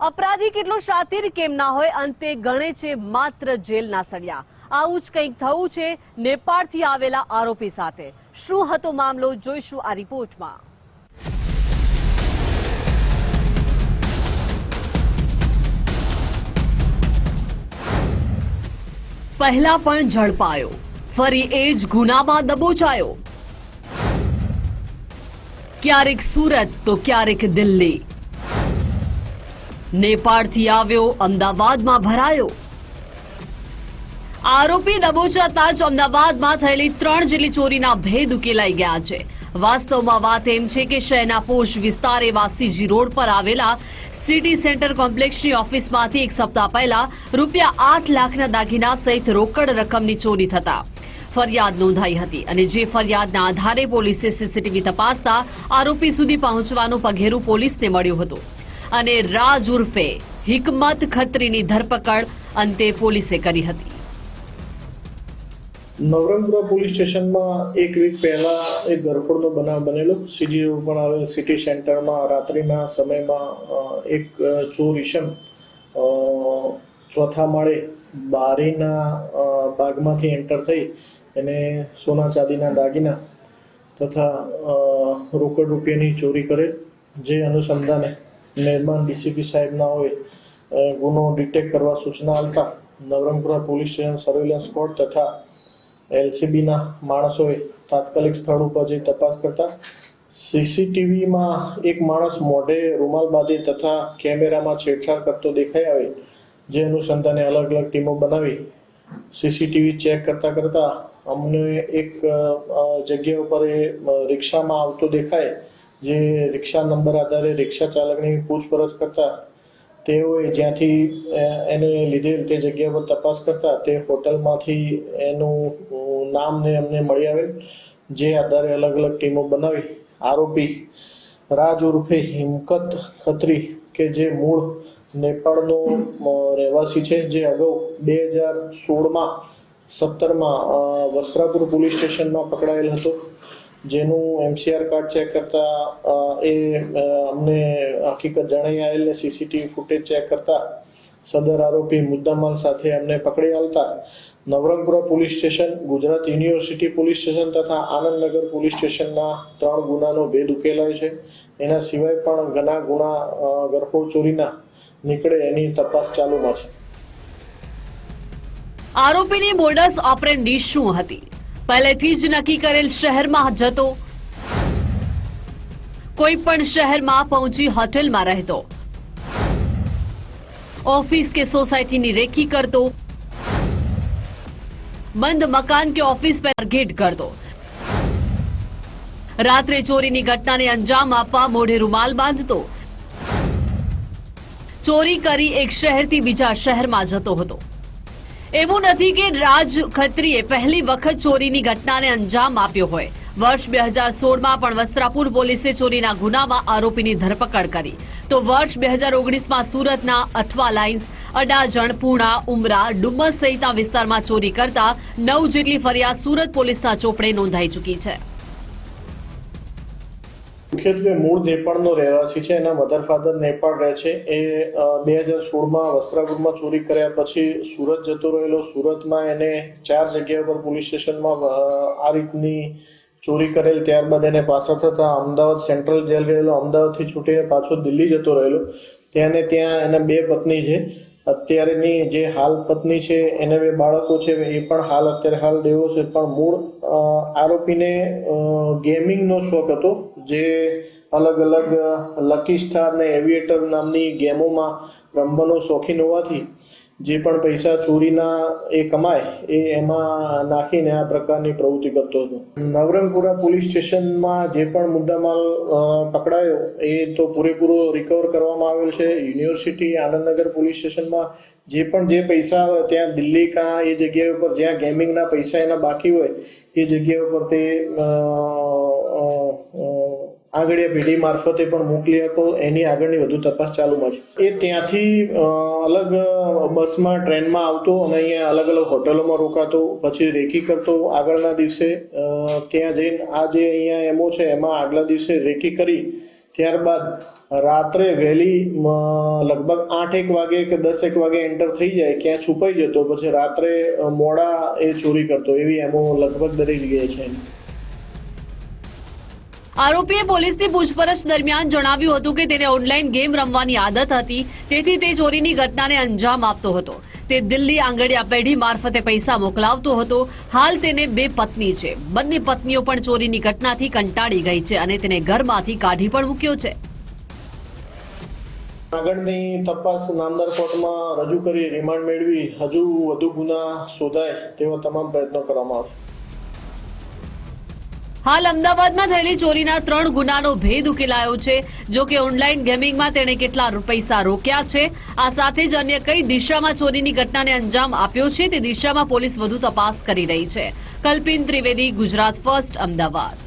અપરાધી કેટલો શાતિર કેમ ના હોય, અંતે ગણે છે માત્ર જેલના સળિયા આવું જ કંઈક થયું છે નેપાળથી આવેલા આરોપી સાથે. શું હતો મામલો? જોઈશું આ રિપોર્ટમાં. પહેલા પણ ઝડપાયો. ફરી એ જ ગુનામાં દબોચાયો. ક્યારેક સુરત, તો ક્યારેક દિલ્હી. નેપાળથી આવ્યો, અમદાવાદમાં ભરાયો. આરોપી દબોચાતા જ અમદાવાદમાં થયેલી ત્રણ જેટલી ચોરીના ભેદ ઉકેલાઈ ગયા છે. વાસ્તવમાં વાત એમ છે કે શહેરના પોષ વિસ્તાર એવા સીજી રોડ પર આવેલા સિટી સેન્ટર કોમ્પ્લેક્ષની ઓફિસમાંથી એક સપ્તાહ પહેલા રૂપિયા આઠ લાખના દાગીના સહિત રોકડ રકમની ચોરી થતા ફરિયાદ નોંધાઈ હતી અને જે ફરિયાદના આધારે પોલીસે સીસીટીવી તપાસતા આરોપી સુધી પહોંચવાનું પઘેરું પોલીસને મળ્યું હતું. અને રાજ ઉર્ફે હિકમત ખત્રીની ધરપકડ અંતે પોલીસે કરી હતી. નવરંગપુરા પોલીસ સ્ટેશનમાં એક વીક પહેલા એક ગરફોડનો બનાવ બનેલો. સીજી પણ આવેલ સિટી સેન્ટરમાં રાત્રિના સમયમાં એક ચોર ઈસમ ચોથા માળે બારીના બાગમાંથી એન્ટર થઈ એને સોના ચાંદીના દાગીના તથા રોકડ રૂપિયાની ચોરી કરે, જે અનુસંધાને મહેરબાન ડીસીપી સાહેબના હોય ગુનો ડિટેક્ટ કરવા સૂચના આપતા Navrangpura police station surveillance court તથા એલસીબીના માણસોએ તાત્કાલિક સ્થળ ઉપર જઈ તપાસ કરતા સીસીટીવીમાં એક માણસ મોઢે રૂમાલ બાંધી તથા કેમેરામાં છેડછાડ કરતો દેખાઈ આવે, જે અનુસંધાને અલગ અલગ ટીમો બનાવી સીસીટીવી ચેક કરતા કરતા અમને એક જગ્યા ઉપર એ રિક્ષામાં આવતો દેખાય જે રિક્ષા નંબર આધારે રિક્ષા ચાલકની પૂછપરછ કરતા, તેઓએ જ્યાંથી એને લીધેલ તે જગ્યા પર તપાસ કરતા, તે હોટલમાંથી એનું નામ ને અમને મળી આવેલ, જે આધારે અલગ અલગ ટીમો બનાવી, આરોપી રાજ ઉર્ફે હિમકત ખત્રી કે જે મૂળ નેપાળનો રહેવાસી છે, જે અગાઉ બે હજાર સોળમાં સત્તરમાં વસ્ત્રાપુર પોલીસ સ્ટેશનમાં પકડાયેલ હતો. જેનું એમસીઆર કાર્ડ ચેક કરતા એ અમને હકીકત જણાઈ આવેલ સીસીટીવી ફૂટેજ ચેક કરતા, સદર આરોપી મુદ્દામાલ સાથે અમને પકડી આવતા Navrangpura police station, Gujarat university police station તથા આનંદનગર પોલીસ સ્ટેશનના ત્રણ ગુનાનો ભેદ ઉકેલાય છે. એના સિવાય પણ ઘણા ગુના ગરફોડ ચોરીના નીકળે એની તપાસ ચાલુમાં છે. આરોપીની બોર્ડસ ઓપરેન્ડી શું હતી? પહેલેથી જ નક્કી કરેલ શહેરમાં જતો. કોઈ પણ શહેરમાં પહોંચી હોટેલમાં રહેતો. ઓફિસ કે સોસાયટીની રેકી કરતો. બંધ મકાન કે ઓફિસ પર ટાર્ગેટ કરતો. રાત્રે ચોરીની ઘટનાને અંજામ આપવા મોઢે રૂમાલ બાંધતો. ચોરી કરી એક શહેરથી બીજા શહેરમાં જતો હતો. એવું નથી કે રાજ ખત્રીએ પહેલી વખત ચોરીની ઘટનાને અંજામ આપ્યો હોય. વર્ષ બે હજાર સોળમાં પણ વસ્ત્રાપુર પોલીસે ચોરીના ગુનામાં આરોપીની ધરપકડ કરી. તો વર્ષ બે હજાર ઓગણીસમાં સુરતના અઠવા લાઇન્સ અડાજણ પૂણા ઉમરા, ડુમ્મસ સહિતના વિસ્તારમાં ચોરી કરતા નવ જેટલી ફરિયાદ સુરત પોલીસના ચોપડે નોંધાઈ ચૂકી છે. મુખ્યત્વે મૂળ નેપાળનો રહેવાસી છે, એના મધર ફાધર નેપાળ રહે છે. એ બે હજાર સોળમાં વસ્ત્રાપુરમાં ચોરી કર્યા પછી સુરત જતો રહેલો. સુરતમાં એને ચાર જગ્યા પર પોલીસ સ્ટેશનમાં આ રીતની ચોરી કરેલ. ત્યારબાદ એને પાછા થતા અમદાવાદ સેન્ટ્રલ જેલ ગયેલો. અમદાવાદથી છૂટીને પાછો દિલ્હી જતો રહેલો. ત્યાં ત્યાં એના બે પત્ની છે. અત્યારેની જે હાલ પત્ની છે, એને બે બાળકો છે, એ પણ હાલ અત્યારે હાલ દેવો છે. પણ મૂળ આરોપીને ગેમિંગનો શોખ હતો. જે અલગ અલગ લકી સ્ટાર ને એવિએટર નામની ગેમોમાં રમવાનો શોખીન હોવાથી જે પણ પૈસા ચોરીના એ કમાય, એ એમાં નાખીને આ પ્રકારની પ્રવૃત્તિ કરતો હતો. નવરંગપુરા પોલીસ સ્ટેશનમાં જે પણ મુદ્દામાલ પકડાયો, એ તો પૂરેપૂરો રિકવર કરવામાં આવેલ છે. યુનિવર્સિટી આનંદનગર પોલીસ સ્ટેશનમાં જે પણ જે પૈસા ત્યાં દિલ્હી કા એ જગ્યા ઉપર જ્યાં ગેમિંગના પૈસા એના બાકી હોય, એ જગ્યા ઉપર તે આગળીયા પેઢી મારફતે પણ મોકલી આપો. એની આગળની વધુ તપાસ ચાલુમાં છે. એ ત્યાંથી અલગ બસમાં, ટ્રેનમાં આવતો અને અહીંયા અલગ અલગ હોટલોમાં રોકાતો, પછી રેકી કરતો આગળના દિવસે ત્યાં જઈને આ જે અહીંયા એમો છે, એમાં આગલા દિવસે રેકી કરી, ત્યારબાદ રાત્રે વહેલી લગભગ આઠ એક વાગે કે દસ એક વાગે એન્ટર થઈ જાય ક્યાં છુપાઈ જતો, પછી રાત્રે મોડા એ ચોરી કરતો. એવી એમો લગભગ દરેક જગ્યાએ છે. આરોપીએ પોલીસની પૂછપરછ દરમિયાન જણાવ્યું હતું કે તેને ઓનલાઈન ગેમ રમવાની આદત હતી, તેથી તે ચોરીની ઘટનાને અંજામ આપતો હતો. તે દિલ્હી આંગડિયા પેઢી મારફતે પૈસા મોકલાવતો હતો. હાલ તેને બે પત્ની છે. બંને પત્નીઓ પણ ચોરીની ઘટનાથી કંટાળી ગઈ છે અને તેને ઘરમાંથી કાઢી પણ મૂક્યો છે. આગળની તપાસ નામદાર કોર્ટમાં રજૂ કરી, રિમાન્ડ મેળવી, હજુ વધુ ગુના શોધાય તેવા તમામ પ્રયત્નો કરવામાં આવશે. હાલ અમદાવાદમાં થયેલી ચોરીના ત્રણ ગુનાનો ભેદ ઉકેલાયો છે. જો કે ઓનલાઈન ગેમિંગમાં તેણે કેટલા પૈસા રોક્યા છે. આ સાથે જ અન્ય કઈ દિશામાં ચોરીની ઘટનાને અંજામ આપ્યો છે તે દિશામાં પોલીસ વધુ તપાસ કરી રહી છે. કલ્પિન ત્રિવેદી, ગુજરાત ફર્સ્ટ, અમદાવાદ.